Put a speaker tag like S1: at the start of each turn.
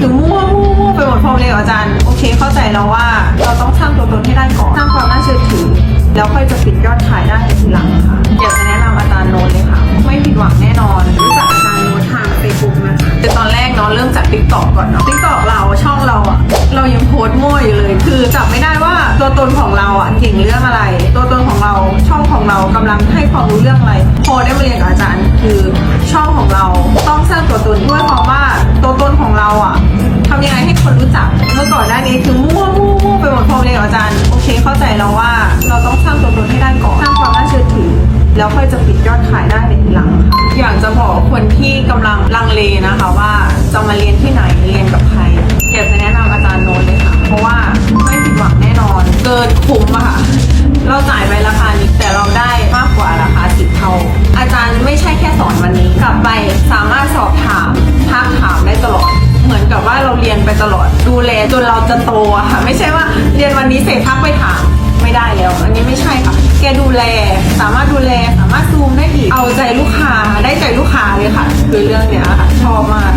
S1: คือมั่วมั่วมั่วไปหมดพอเรียอาจารย์ โอเค เข้าใจแล้วว่า เราต้องสร้างตัวตนให้ได้ก่อนสร้างความน่าเชื่อถือ แล้วค่อยจะปิดยอดขายได้ในทีหลังค่ะอยากจะแนะนำอาจารย์โน้ตเลยค่ะ ไม่ผิดหวังแน่นอนรู้จักอาจารย์โน้ตทางเฟซบุ๊กนะคะแต่ตอนแรกเนาะเริ่มจากทิกตอกก่อนเนาะทิกตอกเราช่องเราอะเรายังโพสต์มั่วอยู่เลย คือจับไม่ได้ว่าตัวตนของเราอะเก่งเรื่องอะไร ตัวตนของเราช่องของเรากำลังให้ความรู้เรื่องอะไร พอได้มาเรียนกับอาจารย์ คือช่องของเรา นหน้านี้คือมั่วมั่วมั่วไปหมดพอเรียนกับอาจารย์โอเคเข้าใจแล้วว่า เราต้องสร้างตัวตนให้ได้ก่อนสร้างความน่าเชื่อถือ แล้วค่อยจะปิดยอดขายได้ในทีหลังค่ะอยากจะบอกคนที่กำลังลังเลนะคะว่าจะมาเรียนที่ไหนเรียนกับใครอยากจะแนะนำอาจารย์โน้ตเลยค่ะ เพราะว่าไม่ผิดหวังแน่นอน เกินคุ้มอะค่ะเราจ่ายไปราคานี้แต่เราได้มากกว่าราคาสิบเท่าอาจารย์ไม่ใช่แค่สอนวันนี้กลับไปสามารถสอบถาม ดูแลจนเราจะโตอะค่ะ ไม่ใช่ว่าเรียนวันนี้เสร็จพักไปถามไม่ได้แล้ว อันนี้ไม่ใช่ค่ะ แกดูแลสามารถดูแลสามารถซูมได้อีก เอาใจลูกค้าได้ใจลูกค้าเลยค่ะ คือเรื่องเนี้ยค่ะชอบมาก